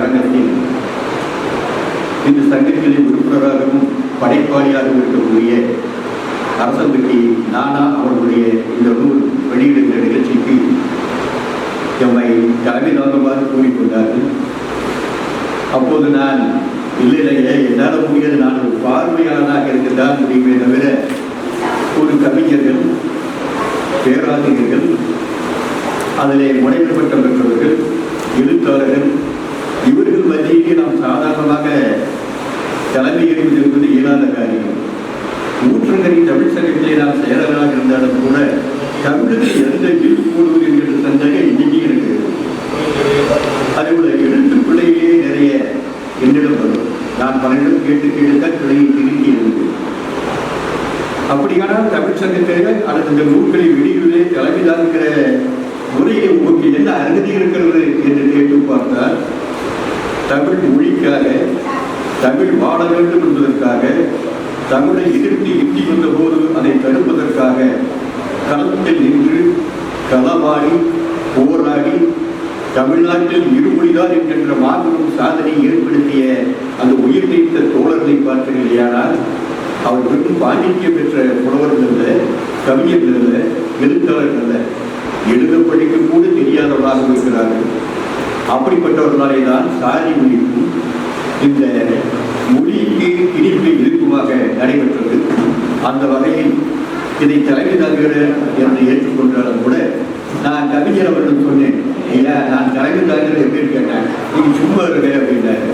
அரங்கத்தில் இந்த சங்கத்திலே உறுப்பினராகவும் படைப்பாளியாகவும் இருக்கக்கூடிய அரசம்பட்டி நானா அவர்களுடைய இந்த நூல் வெளியிடுகிற நிகழ்ச்சிக்கு எம்மை தலைமை நோக்கமாக கூறிக்கொண்டார்கள். அப்போது நான் இல்லை இல்லையே என்னால் முடியாது. நான் ஒரு பார்வையாளனாக இருக்கத்தான் முடியுமே தவிர ஒரு கவிஞர்கள் பேராசிரியர்கள் அதிலே முனைவு பெற்றவர்கள் எழுத்தாளர்கள் இவர்கள் மத்தியிலே நாம் சாதாரணமாக தலைமை ஏற்பது என்பது இயலாத காரியம் ஊற்றங்கரின் தமிழ் சங்கத்திலே நாம் செயலராக இருந்தாலும் கூட தமிழுக்கு எந்த இல் போடுவது என்கிற சந்தேகம் இன்னைக்கு இருக்கு அதே போல நிறைய என்னிடம் வரும் நான் பலரிடம் கேட்டு கேட்டுத்தான் பிள்ளையை திரும்பி இருந்தது அப்படியானால் தமிழ் சங்கத்திலே அல்லது இந்த நூல்களை வெளியிலே தலைமை இருக்கிற முறையை உங்களுக்கு என்ன அருகதி இருக்கிறது என்று கேட்டு பார்த்தால் தமிழ் மொழிக்காக தமிழ் வாழ வேண்டும் என்பதற்காக தமிழை எதிர்த்து எட்டி வந்தபோது அதை தடுப்பதற்காக களத்தில் நின்று களமாடி போராடி தமிழ்நாட்டில் இருமொழிதான் என்கின்ற மாபெரும் சாதனை ஏற்படுத்திய அந்த உயிர் நீத்த தோழர்களை பார்த்தீர்களேயானால் அவர் வெறும் பாண்டித்யம் பெற்ற புலவர்கள் அல்ல கவிஞர்கள் அல்ல எழுத்தாளர்கள் அல்ல. எழுத படிக்க கூட தெரியாதவர்களாக இருக்கிறார்கள். அப்படிப்பட்டவர்களாலே தான் சாதி மொழிக்கும் இந்த மொழிக்கு இனிப்பு இருக்குமாக நடைபெற்றது. அந்த வகையில் இதை தலைமை தாங்குகிற என்று ஏற்றுக்கொண்டாலும் கூட நான் கவிஞர் அவர்கள் சொன்னேன் ஐயா நான் தலைமை தாங்குகிற எப்படின்னு கேட்டேன் நீங்க சும்மா இருக்க அப்படின்னாரு.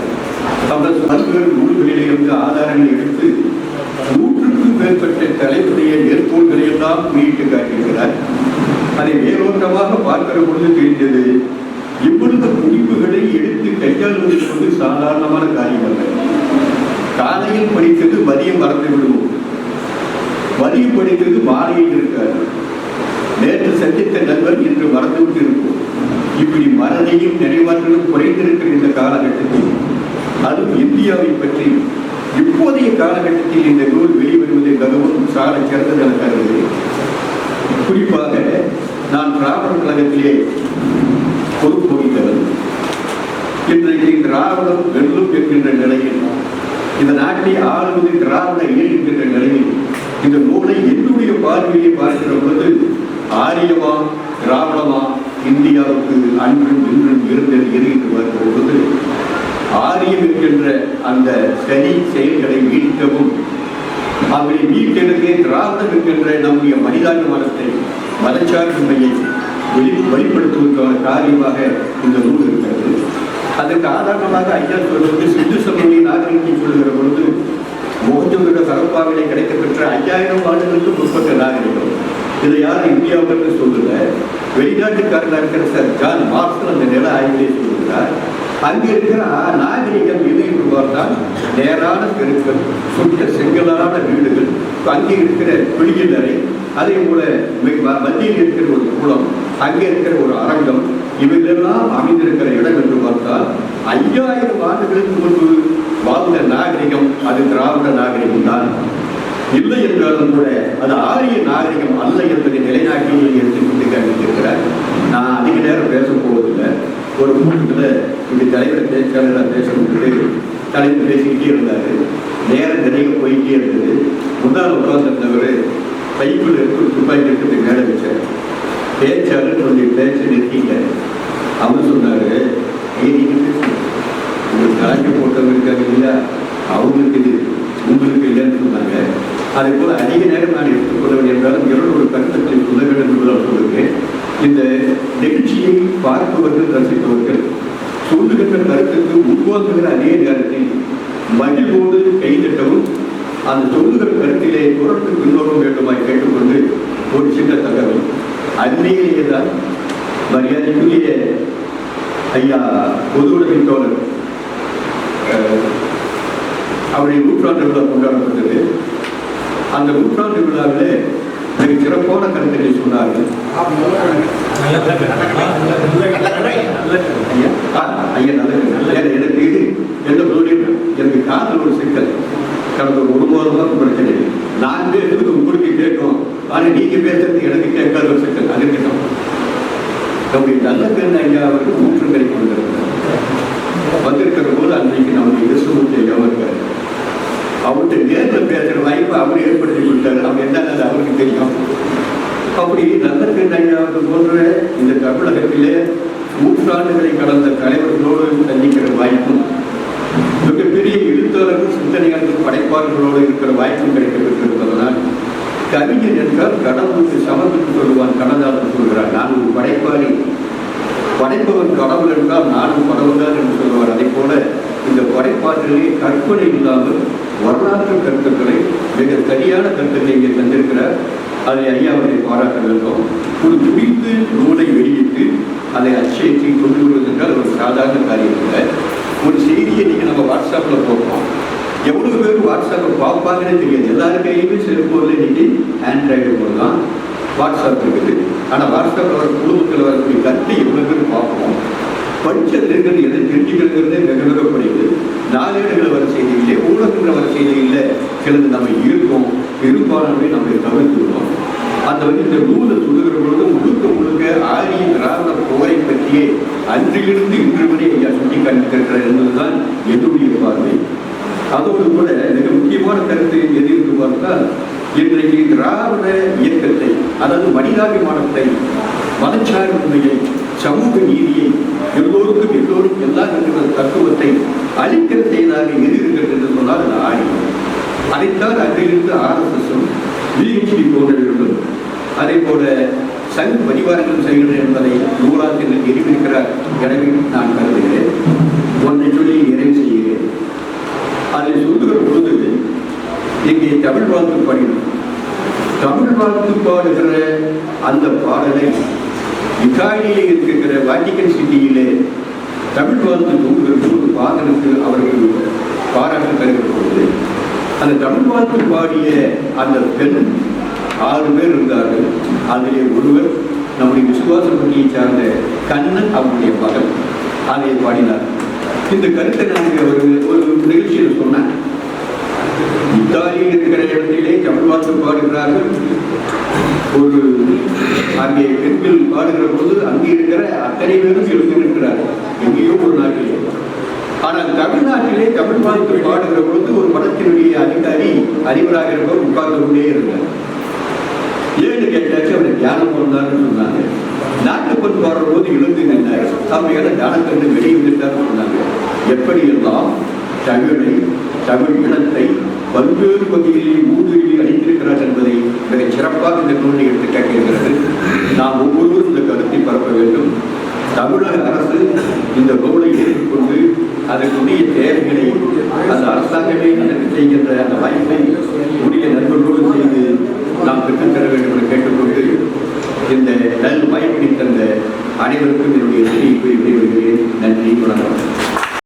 அவர் பல்வேறு நூல்களிலிருந்து ஆதாரங்களை எடுத்து நூற்றுக்கும் மேற்பட்ட தலைப்புடைய மேற்கோள்களை எல்லாம் குறியிட்டு காட்டியிருக்கிறார். அதை வேரோட்டமாக பார்க்கிற பொழுது தெரிந்தது இவ்வளவு குறிப்புகளை எடுத்து கையாளுவது என்பது சாதாரணமான காரியம் அல்ல காலையில் படித்தது மதியம் மறந்து விடுவோம். மதியம் படித்தது மாலையில் இருக்காது நேற்று சந்தித்த நண்பர் இன்று மறந்துவிட்டு இருக்கும் இப்படி மறதியும் நினைவாற்றலும் குறைந்திருக்கிற இந்த காலகட்டத்தில் அதுவும் இந்தியாவை பற்றி இப்போதைய காலகட்டத்தில் இந்த நூல் வெளிவருவதை மிகவும் சால சிறந்தது என கருதுகிறேன். குறிப்பாக நான் திராவிடர் கழகத்திலே திராவிடம் வெல்லும் என்கின்ற நிலையில் இந்த நாட்டை ஆளுவது திராவிட இயல் என்கின்ற நிலையில் இந்த நூலை என்னுடைய பார்வையை பார்க்கிற பொழுது ஆரியமா திராவிடமா இந்தியாவுக்கு அன்றும் இன்றும் இருந்தது என்று பார்க்கிற பொழுது ஆரியம் என்கின்ற அந்த சரி செயல்களை மீட்கவும் அவரை மீட்டெடுக்க திராவிடம் என்கின்ற நம்முடைய மனிதாபிமானத்தை மதச்சார்பின்மையை வெளி வெளிப்படுத்துவதற்கான காரியமாக இந்த நூல் இருக்கிறது. அதற்கு ஆதாரமாக ஐயா சொல்வது சிந்து சமவெளி நாகரிகத்தை சொல்கிற பொழுது மோகத்தோட சரப்பாவிலே கிடைக்கப்பெற்ற ஐயாயிரம் ஆண்டுகளுக்கு முற்பட்ட நாகரிகம். இதை யாரும் இந்தியாவுக்கு சொல்லல. வெளிநாட்டுக்காரனாக இருக்கிற சார் ஜான் மார்க்ஸ் அந்த நில ஆய்விலே சொல்கிறார் அங்கே இருக்கிற நாகரிகம் எது என்று பார்த்தால் நேரான தெருக்கள் சுட்ட செங்கலான வீடுகள் அங்கே இருக்கிற குளியல் அதே போல மத்தியில் இருக்கிற ஒரு குளம் அங்கே இருக்கிற ஒரு அரங்கம் இவைகளெல்லாம் அமைந்திருக்கிற இடம் என்று பார்த்தால் ஐயாயிரம் ஆண்டுகளுக்கு முன்பு வாழ்ந்த நாகரிகம் அது திராவிட நாகரிகம் தான். இல்லை என்றாலும் கூட அது ஆரிய நாகரிகம் அல்ல என்பதை நிலைநாட்டி எடுத்துக்கொண்டு காண்பித்திருக்கிறார். நான் அதிக நேரம் பேசப் போவதில்லை. ஒரு கூட்டத்தில் இப்படி தலைவர் பேச்சாளர் பேசணும்னு தலைவர் பேசிக்கிட்டே இருந்தார். நேரம் நிறைய போயிட்டே இருந்தது. முன்னால் உட்கார்ந்துருந்தவர் பைப்பில் இருக்கு துப்பாக்கி எடுத்து மேலே வச்சார். பேச்சாளர் கொஞ்சம் பேச்சு நிறுத்திட்டார். அவர் சொன்னார் ஏ நீங்கள் பேசுங்க உங்களுக்கு போட்டவங்க இருக்காங்க இல்லையா? அவங்களுக்கு இது உங்களுக்கு இல்லைன்னு சொன்னாங்க. அதே போல அதிக நேரம் நான் எடுத்துக்கொள்ள என்றாலும் எவ்வளோ ஒரு கருத்துக்களை சொல்ல வேண்டும் என்று நான் சொல்லுகிறேன் இந்த நிகழ்ச்சியை பார்ப்பவர்கள் ரசிப்பவர்கள் சொல்லுகின்ற கருத்துக்கு உருவாக்குகிற அதே நேரத்தில் மகிழ்வோடு கைதட்டவும் அந்த சொல்லுகிற கருத்திலே குரலுக்கு பின்னோரும் வேண்டுமாய் கேட்டுக்கொண்டு ஒரு சின்ன தகவல். அன்னையிலேயே தான் மரியாதைக்குரிய ஐயா பொது உடைமை தோழர் அவருடைய நூற்றாண்டு விழா கொண்டாடப்பட்டது அந்த நூற்றாண்டு விழாவிலே மிக சிறப்பான கருத்துக்களை சொன்னார்கள் ஐயா நல்ல ஐயா எனக்கு இது எந்த தொழில் எனக்கு காதல் ஒரு சிக்கல் கடந்த ஒரு மாதமாக பிரச்சனை நான் பேசுறது உங்களுக்கு கேட்கும் ஆனால் நீங்க பேசுறது எனக்கு கேட்காது ஒரு சிக்கல் அது அவருக்கு நம்முடைய நல்ல பெண் ஐயா அவர்கள் ஊற்றங்களை கொண்டிருக்கிறார் வந்து நம்ம இருக்காரு அவர்கிட்ட நேரில் பேசுகிற வாய்ப்பு அவர் ஏற்படுத்தி கொடுத்தாரு. அவர் என்னன்னு அவருக்கு தெரியும். அப்படி நல்ல ஐயாவது போன்ற இந்த தமிழகத்திலே நூற்றாண்டுகளை கடந்த தலைவர்களோடு சந்திக்கிற வாய்ப்பும் மிகப்பெரிய எழுத்தாளர்கள் சிந்தனையாளர்கள் படைப்பாளர்களோடு இருக்கிற வாய்ப்பும் கிடைக்கப்பட்டிருப்பதனால் கவிஞர் என்றால் கடவுளுக்கு சமர்ப்பித்துக் கொள்வான் கடந்தாளர் சொல்கிறார். நான் ஒரு படைப்பாளி. படைப்பவன் கடவுள் என்றால் நானும் கடவுள் தான் என்று சொல்வார். அதே போல இந்த படைப்பாற்றலே கற்பனை இல்லாமல் வரலாற்று கருத்துக்களை மிக சரியான கருத்துக்களை இங்கே தந்திருக்கிறார். அதை ஐயா அவரை பாராட்ட வேண்டும். ஒரு துடித்து நூலை வெளியிட்டு அதை அச்சேற்றி கொண்டு வருவதென்றால் ஒரு சாதாரண காரியம் இல்லை. ஒரு செய்தியை நீங்கள் நம்ம வாட்ஸ்அப்பில் போடுறோம். எவ்வளவு பேர் வாட்ஸ்அப்பை பார்ப்பாங்கன்னு தெரியாது. எல்லாருக்கையுமே கையிலுமே செல்போனில் இன்னைக்கு ஆண்ட்ராய்டு போல் தான் வாட்ஸ்அப் இருக்குது. ஆனால் வாட்ஸ்அப்பில் வர குழுமத்தில் வரக்கூடிய கருத்தை எவ்வளோ பேர் பார்ப்போம் படிச்சதுங்கிறது எதை தெரிஞ்சுக்கிறதுங்கிறதே மிக வெகு குறைவு நாளேடுகளை வர செய்தியிலே ஊடகங்கள் வர செய்தியில் சிலது நம்ம இருக்கும் பெரும்பாலானவை நம்ம தவிர்த்துள்ளோம் அந்த வந்து இந்த நூலை சொல்லுகிற பொழுது முழுக்க முழுக்க ஆரிய திராவிட போரை பற்றியே அன்றிலிருந்து இன்று வரை ஐயா சுட்டி காண்பித்திருக்கிறார் என்பதுதான் என்னுடைய பார்வை. அதோடு கூட மிக முக்கியமான கருத்து எது என்று பார்த்தால் இன்றைக்கு திராவிட இயக்கத்தை அதாவது மனிதாபிமானத்தை மதச்சார்பின்மையை சமூக நீதியை எல்லோருக்கும் எல்லோரும் எல்லாம் என்கிற தத்துவத்தை அழிக்கிற செயலாக எது என்று சொன்னால் அது ஆணி. அதைத்தான் அன்றிலிருந்து ஆர்எஸ்எஸும் பிஹெச்டி போன்றவர்களும் அதே போல சங் பரிவாரங்களும் செய்கின்றன என்பதை நூலாசிரியர் எரிவிருக்கிறார் எனவே நான் கருதுகிறேன். ஒன்றை சொல்லி நிறைவு செய்கிறேன். அதை சொல்லுகிற பொழுது இங்கே தமிழ் வாழ்த்து பாடினோம். தமிழ் வாழ்த்து பாடுகிற அந்த பாடலை இத்தாலியில் இருக்கிற வாட்டிக்கன் சிட்டியிலே தமிழ் வாழ்த்து தூங்குகிற பாதனுக்கு அவர்கள் பாராட்டு தருகிற அந்த தமிழ் வாழ்த்து பாடிய அந்த பெண் ஆறு பேர் இருந்தார்கள். அதிலே ஒருவர் நம்முடைய விசுவாச பணியை சார்ந்த கண்ணன் அவருடைய மகன். அதை பாடினார். இந்த கருத்தை நான் ஒரு ஒரு நிகழ்ச்சியில் சொன்னேன். இத்தாலியில் இருக்கிற இடத்திலே தமிழ் வாழ்த்து பாடுகிறார்கள். ஒரு அங்கே பெண்கள் பாடுகிற போது அங்கே இருக்கிற அத்தனை பேரும் எழுந்து நிற்கிறார்கள். எங்கேயோ ஒரு நாட்டிலே. ஆனால் தமிழ்நாட்டிலே தமிழ் வாழ்த்து பாடுகிற பொழுது ஒரு படத்தினுடைய அதிகாரி அறிவராக இருப்பவர் உட்கார்ந்து கொண்டே இருந்தார். ஏன்னு கேட்டாச்சு அவர் தியானம் பண்ணார்னு சொன்னாங்க. நாட்டுப்பண் பாடுற போது எழுந்து நின்றார். அப்படியான தியானக்கண்டு வெளியே நின்றார்னு சொன்னாங்க. எப்படியெல்லாம் தமிழை தமிழ் இனத்தை பல்வேறு வகையிலே ஊடுருவி அளித்திருக்கிறார் என்பதை மிக சிறப்பாக இந்த நூலை எடுத்து கேட்கிறது நாம் ஒவ்வொருவரும் இந்த கருத்தை பரப்ப வேண்டும். தமிழக அரசு இந்த நூலை ஏற்றுக்கொண்டு அதற்குரிய தேவைகளை அந்த அரசாங்கமே அதற்கு செய்கின்ற அந்த வாய்ப்பை உரிய நண்பர்களோடு செய்து நாம் பெற்றுத்தர வேண்டும் என்று கேட்டுக்கொண்டு இந்த நல் வாய்ப்பினை தந்த அனைவருக்கும் என்னுடைய நன்றியை கூறி விடைபெறுகிறேன்.